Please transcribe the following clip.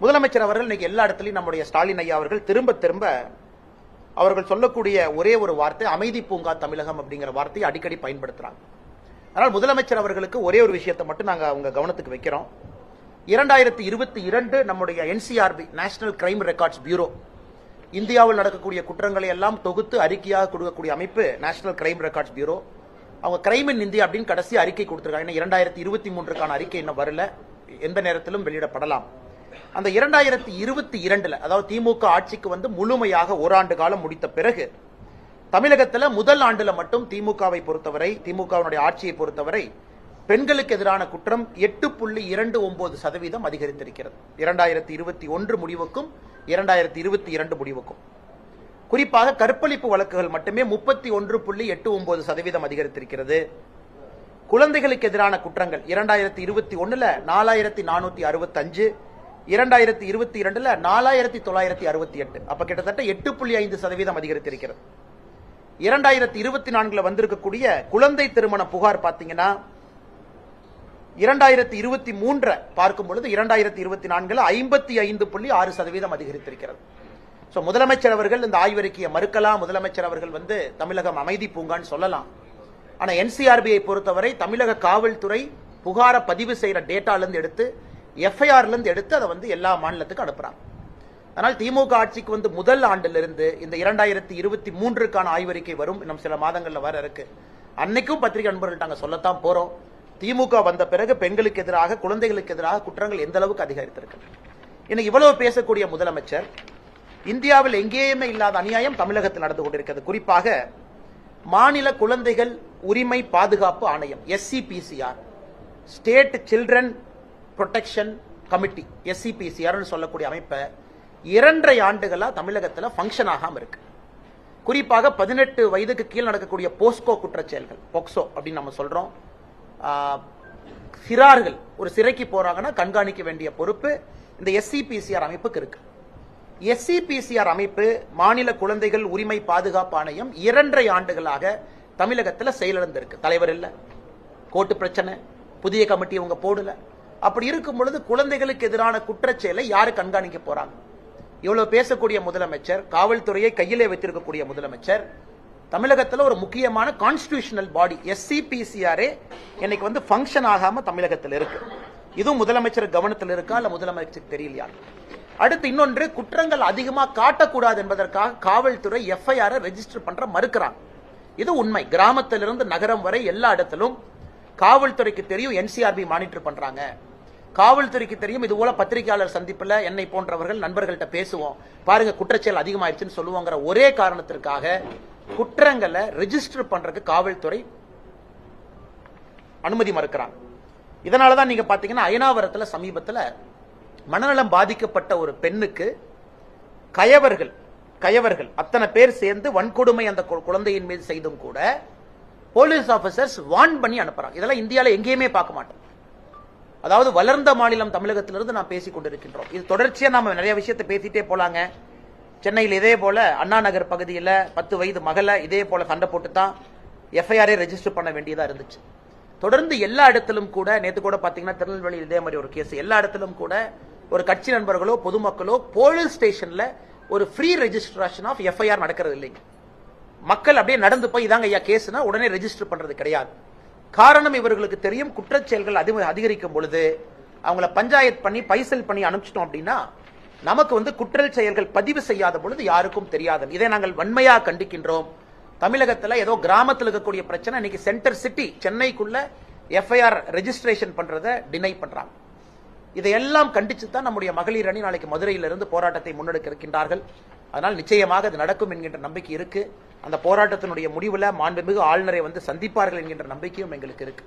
முதலமைச்சர் அவர்கள் இன்னைக்கு எல்லா இடத்துலையும் நம்முடைய ஸ்டாலின் ஐயா அவர்கள் திரும்ப திரும்ப அவர்கள் சொல்லக்கூடிய ஒரே ஒரு வார்த்தை அமைதி பூங்கா தமிழகம் அப்படிங்கிற வார்த்தையை அடிக்கடி பயன்படுத்துறாங்க. அதனால் முதலமைச்சர் அவர்களுக்கு ஒரே ஒரு விஷயத்தை மட்டும் நாங்கள் அவங்க கவனத்துக்கு வைக்கிறோம். இரண்டாயிரத்தி இருபத்தி இரண்டு நம்முடைய NCRB national crime records bureau இந்தியாவில் நடக்கக்கூடிய குற்றங்களை எல்லாம் தொகுத்து அறிக்கையாக கொடுக்கக்கூடிய அமைப்பு நேஷனல் கிரைம் ரெக்கார்ட்ஸ் பியூரோ அவங்க கிரைம் இன் இந்தியா அப்படின்னு கடைசி அறிக்கை கொடுத்துருக்காங்க. ஏன்னா இரண்டாயிரத்தி இருபத்தி மூன்றுக்கான அறிக்கை இன்னும் வரல. எந்த நேரத்திலும் வெளியிடப்படலாம். அந்த இரண்டாயிரத்தி இருபத்தி இரண்டுல அதாவது திமுக ஆட்சிக்கு வந்து முழுமையாக ஓராண்டு காலம் முடித்த பிறகு தமிழகத்துல முதல் ஆண்டுல மட்டும் திமுகவை பொறுத்தவரை திமுகவினுடைய ஆட்சியை பொறுத்தவரை பெண்களுக்கு எதிரான குற்றம் எட்டு புள்ளி இரண்டு ஒன்பது சதவீதம் அதிகரித்திருக்கிறது. இரண்டாயிரத்தி இருபத்தி ஒன்று முடிவுக்கும் இரண்டாயிரத்தி இருபத்தி இரண்டு முடிவுக்கும். குறிப்பாக கற்பழிப்பு வழக்குகள் மட்டுமே முப்பத்தி ஒன்று புள்ளி எட்டு ஒன்பது சதவீதம் அதிகரித்திருக்கிறது. குழந்தைகளுக்கு எதிரான குற்றங்கள் இரண்டாயிரத்தி இருபத்தி ஒண்ணுல நாலாயிரத்தி நானூத்தி அறுபத்தி அஞ்சு இரண்டாயிரத்தி இருபத்தி இரண்டுல நாலாயிரத்தி தொள்ளாயிரத்தி அறுபத்தி எட்டு. அப்ப கிட்டத்தட்ட எட்டு புள்ளி ஐந்து சதவீதம் அதிகரித்திருக்கிறது. இரண்டாயிரத்தி இருபத்தி நான்குல வந்திருக்கக்கூடிய குழந்தை திருமண புகார் பார்த்தீங்கன்னா இரண்டாயிரத்தி இருபத்தி மூன்றை பார்க்கும் பொழுது இரண்டாயிரத்தி இருபத்தி நான்குல ஐம்பத்தி ஐந்து புள்ளி ஆறு சதவீதம் அதிகரித்திருக்கிறது. ஸோ முதலமைச்சர் அவர்கள் இந்த ஆய்வறிக்கையை மறுக்கலாம். முதலமைச்சர் அவர்கள் வந்து தமிழகம் அமைதி பூங்கான்னு சொல்லலாம். ஆனால் என்சிஆர்பியை பொறுத்தவரை தமிழக காவல்துறை புகாரை பதிவு செய்கிற டேட்டாலேருந்து எடுத்து எஃப்ஐஆர்லேருந்து எடுத்து அதை வந்து எல்லா மாநிலத்துக்கும் அனுப்புகிறாங்க அதனால் திமுக ஆட்சிக்கு வந்து முதல் ஆண்டிலிருந்து இந்த இரண்டாயிரத்தி இருபத்தி மூன்றுக்கான ஆய்வறிக்கை வரும். இன்னும் சில மாதங்களில் வர இருக்கு. அன்னைக்கும் பத்திரிகை நண்பர்கள்ட்ட நாங்கள் சொல்லத்தான் போகிறோம் திமுக வந்த பிறகு பெண்களுக்கு எதிராக குழந்தைகளுக்கு எதிராக குற்றங்கள் எந்த அளவுக்கு அதிகரித்திருக்கு இன்னைக்கு இவ்வளவு பேசக்கூடிய முதலமைச்சர் இந்தியாவில் எங்கேயுமே இல்லாத அநியாயம் தமிழகத்தில் நடந்து கொண்டிருக்கிறது. குறிப்பாக மாநில குழந்தைகள் உரிமை பாதுகாப்பு ஆணையம் SCPCR state children protection committee எஸ்சிபிசிஆர்னு சொல்லக்கூடிய அமைப்பை இரண்டரை ஆண்டுகளாக தமிழகத்தில் ஃபங்க்ஷன் ஆகாமல் இருக்கு. குறிப்பாக பதினெட்டு வயதுக்கு கீழ் நடக்கக்கூடிய போஸ்கோ குற்றச்செயல்கள் பொக்சோ அப்படின்னு நம்ம சொல்கிறோம் சிறார்கள் ஒரு சிறைக்கு போறாங்கன்னா கண்காணிக்க வேண்டிய பொறுப்பு இந்த எஸ்சிபிசிஆர் அமைப்புக்கு இருக்கு. எஸ்சிபிசிஆர் அமைப்பு மாநில குழந்தைகள் உரிமை பாதுகாப்பு ஆணையம் இரண்டரை ஆண்டுகளாக தமிழகத்தில் செயலிழந்திருக்கு. தலைவர் இல்லை. கோர்ட்டு பிரச்சனை. புதிய கமிட்டி அவங்க போடல. அப்படி இருக்கும் பொழுது குழந்தைகளுக்கு எதிரான குற்றச்செயலை யாரு கண்காணிக்க போறாங்க? இவ்வளவு பேசக்கூடிய முதலமைச்சர் காவல்துறையை கையிலே வைத்திருக்கக்கூடிய முதலமைச்சர் தமிழகத்தில் ஒரு முக்கியமான கான்ஸ்டிடியூஷனல் பாடி எஸ்சிபிசிஆரே இன்னைக்கு வந்து ஃபங்க்ஷன் ஆகாம தமிழகத்தில் இருக்கு. இதுவும் முதலமைச்சர் கவனத்தில் இருக்கா இல்ல முதலமைச்சருக்கு தெரியலையா? அடுத்து இன்னொன்று குற்றங்கள் அதிகமாக காட்டக்கூடாது என்பதற்காக காவல்துறை எஃப்ஐஆர் ரெஜிஸ்டர் பண்ற மறுக்கிறாங்க. இது உண்மை. கிராமத்திலிருந்து நகரம் வரை எல்லா இடத்திலும் காவல்துறைக்கு தெரியும் என்சிஆர்பி மானிட்டர் பண்றாங்க. காவல்துறைக்கு தெரியும் இது போல பத்திரிகையாளர் சந்திப்பில் என்னை போன்றவர்கள் நண்பர்கள்ட்ட பேசுவோம். பாருங்க குற்றச்செயல் அதிகமாயிருச்சுன்னு சொல்லுவோங்கிற ஒரே காரணத்திற்காக குற்றங்களை ரெஜிஸ்டர் பண்றதுக்கு காவல்துறை அனுமதி மறுக்கிறாங்க. இதனால தான் நீங்க பாத்தீங்கன்னா அயனாவரத்தில் சமீபத்தில் மனநலம் பாதிக்கப்பட்ட ஒரு பெண்ணுக்கு கயவர்கள் கயவர்கள் அத்தனை பேர் சேர்ந்து வன்கொடுமை அந்த குழந்தையின் மீது செய்தும் கூட போலீஸ் ஆபீசர்ஸ் வான் பண்ணி அனுப்புறாங்க. இதெல்லாம் இந்தியாவில் எங்கேயுமே பார்க்க மாட்டோம். அதாவது வளர்ந்த மாநிலம் தமிழகத்திலிருந்து நாம் பேசிக் கொண்டிருக்கின்றோம். இது தொடர்ச்சியா நாம நிறைய விஷயத்தை பேசிட்டே போலாங்க. சென்னையில் இதே போல அண்ணா நகர் பகுதியில் பத்து வயது மகளை இதே போல சண்டை போட்டு தான் எஃப்ஐஆரே ரெஜிஸ்டர் பண்ண வேண்டியதா இருந்துச்சு. தொடர்ந்து எல்லா இடத்திலும் கூட நேத்து கூட பாத்தீங்கன்னா திருநெல்வேலியில் இதே மாதிரி ஒரு கேஸ் எல்லா இடத்திலும் கூட ஒரு கட்சி நண்பர்களோ பொதுமக்களோ போலீஸ் ஸ்டேஷன்ல ஒரு ஃப்ரீ ரெஜிஸ்ட்ரேஷன் ஆஃப் எஃப்ஐஆர் நடக்கிறது இல்லைங்க. மக்கள் அப்படியே நடந்து போய் இதாங்க ஐயா கேஸ்னா உடனே ரெஜிஸ்டர் பண்றது கிடையாது. காரணம் இவர்களுக்கு தெரியும் குற்றச்செயல்கள் அதிக அதிகரிக்கும் பொழுது அவங்கள பஞ்சாயத் பண்ணி பைசல் பண்ணி அனுப்பிச்சிட்டோம் அப்படின்னா நமக்கு வந்து குற்றல் செயல்கள் பதிவு செய்யாத பொழுது யாருக்கும் தெரியாது. இதை நாங்கள் வன்மையாக கண்டிக்கின்றோம். தமிழகத்துல ஏதோ கிராமத்தில் இருக்கக்கூடிய பிரச்சனை இன்னைக்கு சென்டர் சிட்டி சென்னைக்குள்ள எஃப்ஐஆர் ரெஜிஸ்ட்ரேஷன் பண்றதை டினை பண்றாங்க. இதையெல்லாம் கண்டிச்சு தான் நம்முடைய மகளிர் அணி நாளைக்கு மதுரையிலிருந்து போராட்டத்தை முன்னெடுக்க இருக்கின்றார்கள். அதனால் நிச்சயமாக அது நடக்கும் என்கின்ற நம்பிக்கை இருக்கு. அந்த போராட்டத்தினுடைய முடிவுல மாண்புமிகு ஆளுநரை வந்து சந்திப்பார்கள் என்கின்ற நம்பிக்கையும் எங்களுக்கு இருக்கு.